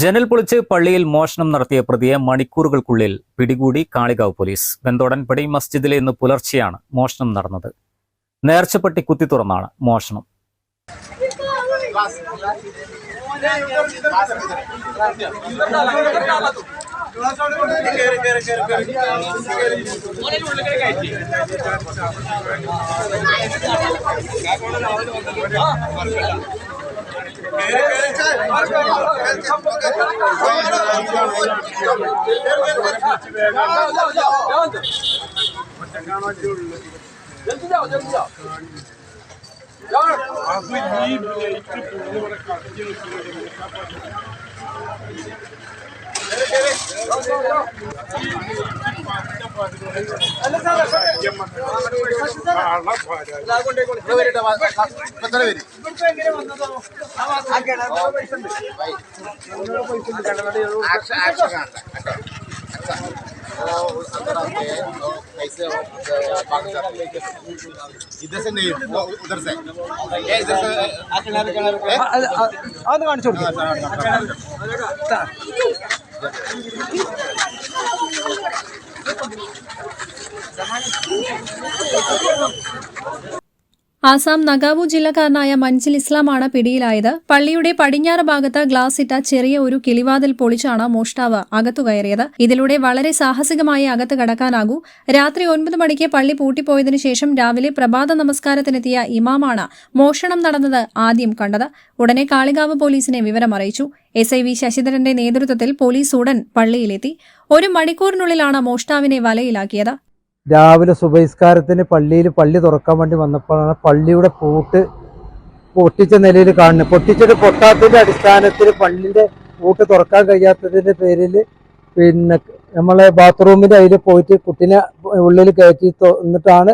ജനൽ പൊളിച്ച് പള്ളിയിൽ മോഷണം നടത്തിയ പ്രതിയെ മണിക്കൂറുകൾക്കുള്ളിൽ പിടികൂടി കാളികാവ് പോലീസ്. വെന്തോടൻപടി മസ്ജിദിലെ ഇന്ന് പുലർച്ചെയാണ് മോഷണം നടന്നത്. നേർച്ചപ്പെട്ടി കുത്തി തുറന്നാണ് മോഷണം. जल्दी जाओ जल्दी जाओ ಅದು ಈ ಇಟ್ಟು ಪೂರ್ವರ ಕಾಟಿನ ಅಲ್ಲ ಸರ್ ಅಲ್ಲ ಸರ್ इधर से नहीं उधर से इधर से आधा घंटा छोड़ के ആസാം നഗാവു ജില്ലക്കാരനായ മൻസിൽ ഇസ്ലാമാണ് പിടിയിലായത്. പള്ളിയുടെ പടിഞ്ഞാറ് ഭാഗത്ത് ഗ്ലാസ് ഇട്ട ചെറിയ ഒരു കിളിവാതിൽ പൊളിച്ചാണ് മോഷ്ടാവ് അകത്തു കയറിയത്. ഇതിലൂടെ വളരെ സാഹസികമായി അകത്ത് കടക്കാനാകൂ. രാത്രി ഒൻപത് മണിക്ക് പള്ളി പൂട്ടിപ്പോയതിനു ശേഷം രാവിലെ പ്രഭാത നമസ്കാരത്തിനെത്തിയ ഇമാമാണ് മോഷണം നടന്നത് ആദ്യം കണ്ടത്. ഉടനെ കാളികാവ് പോലീസിനെ വിവരമറിയിച്ചു. എസ് ഐ വി ശശിധരന്റെ നേതൃത്വത്തിൽ പോലീസ് ഉടൻ പള്ളിയിലെത്തി. ഒരു മണിക്കൂറിനുള്ളിലാണ് മോഷ്ടാവിനെ വലയിലാക്കിയത്. രാവിലെ സുബഹിസ്കാരത്തിന് പള്ളിയിൽ പള്ളി തുറക്കാൻ വേണ്ടി വന്നപ്പോഴാണ് പള്ളിയുടെ പൂട്ട് പൊട്ടിച്ച നിലയിൽ കാണുന്നത്. പൊട്ടിച്ചിട്ട് പൊട്ടാത്തതിന്റെ അടിസ്ഥാനത്തിൽ പള്ളിന്റെ പൂട്ട് തുറക്കാൻ കഴിയാത്തതിന്റെ പേരിൽ പിന്നെ നമ്മളെ ബാത്റൂമിന്റെ അതിൽ പോയിട്ട് കുട്ടീനെ ഉള്ളിൽ കയറ്റി തന്നിട്ടാണ്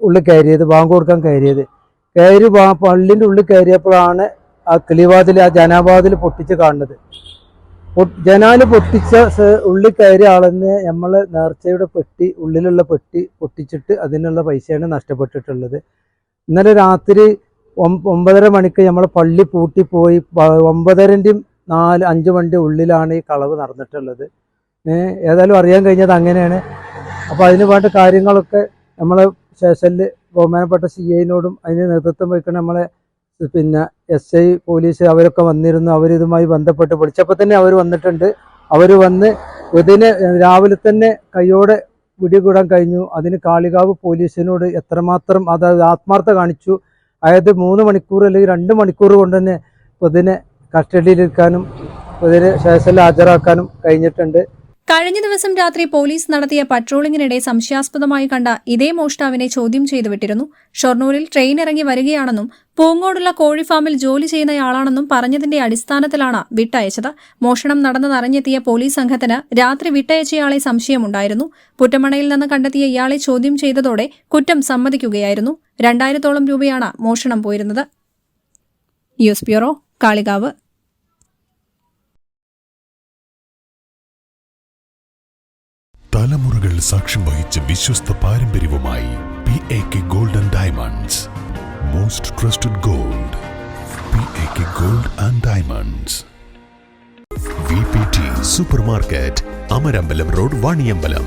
ഉള്ളിൽ കയറിയത് ബാങ്ക് കൊടുക്കാൻ കയറിയത്. കയറി പള്ളിന്റെ ഉള്ളിൽ കയറിയപ്പോഴാണ് ആ കിളിവാതിൽ ആ ജനാവാതിൽ പൊട്ടിച്ച് കാണുന്നത്. ജനാല് പൊട്ടിച്ച ഉള്ളിൽ കയറിയ ആളെന്ന് നമ്മൾ നേർച്ചയുടെ പെട്ടി ഉള്ളിലുള്ള പെട്ടി പൊട്ടിച്ചിട്ട് അതിനുള്ള പൈസയാണ് നഷ്ടപ്പെട്ടിട്ടുള്ളത്. ഇന്നലെ രാത്രി ഒമ്പതര മണിക്ക് നമ്മളെ പള്ളി പൂട്ടിപ്പോയി ഒമ്പതരന്റെയും നാല് അഞ്ച് മണിന്റെ ഉള്ളിലാണ് ഈ കളവ് നടന്നിട്ടുള്ളത്. ഏതായാലും അറിയാൻ കഴിഞ്ഞത് അങ്ങനെയാണ്. അപ്പോൾ അതിന് വേണ്ട കാര്യങ്ങളൊക്കെ നമ്മളെ സ്റ്റേഷനിൽ ബഹുമാനപ്പെട്ട സി ഐനോടും അതിന് നേതൃത്വം വഹിക്കുന്ന നമ്മളെ പിന്നെ എസ് ഐ പോലീസ് അവരൊക്കെ വന്നിരുന്നു അവരിതുമായി ബന്ധപ്പെട്ട് വിളിച്ചപ്പോൾ തന്നെ അവർ വന്നിട്ടുണ്ട്. അവർ വന്ന് ഇതിന് രാവിലെ തന്നെ കൈയോടെ പിടികൂടാൻ കഴിഞ്ഞു. അതിന് കാളികാവ് പോലീസിനോട് എത്രമാത്രം അത് ആത്മാർത്ഥ കാണിച്ചു. അതായത് മൂന്ന് മണിക്കൂർ അല്ലെങ്കിൽ രണ്ട് മണിക്കൂർ കൊണ്ട് തന്നെ ഇതിനെ കസ്റ്റഡിയിലെടുക്കാനും ഇതിനെ ശേഷം ഹാജരാക്കാനും കഴിഞ്ഞിട്ടുണ്ട്. കഴിഞ്ഞ ദിവസം രാത്രി പോലീസ് നടത്തിയ പട്രോളിംഗിനിടെ സംശയാസ്പദമായി കണ്ട ഇതേ മോഷ്ടാവിനെ ചോദ്യം ചെയ്തു വിട്ടിരുന്നു ഷൊർണൂരിൽ ട്രെയിൻ ഇറങ്ങി വരികയാണെന്നും പൂങ്ങോടുള്ള കോഴിഫാമിൽ ജോലി ചെയ്യുന്നയാളാണെന്നും പറഞ്ഞതിന്റെ അടിസ്ഥാനത്തിലാണ് വിട്ടയച്ചത്. മോഷണം നടന്നതറിഞ്ഞെത്തിയ പോലീസ് സംഘത്തിന് രാത്രി വിട്ടയച്ചയാളെ സംശയമുണ്ടായിരുന്നു. പുറ്റമണയിൽ നിന്ന് കണ്ടെത്തിയ ഇയാളെ ചോദ്യം ചെയ്തതോടെ കുറ്റം സമ്മതിക്കുകയായിരുന്നു. രണ്ടായിരത്തോളം രൂപയാണ് മോഷണം പോയിരുന്നത്. News bureau Kalikavu. തലമുറകൾ സാക്ഷ്യം വഹിച്ച വിശ്വസ്ത പാരമ്പര്യവുമായി P A K golden diamonds most trusted gold P A K gold and diamonds V P T supermarket Amarambalam road Vaniyambalam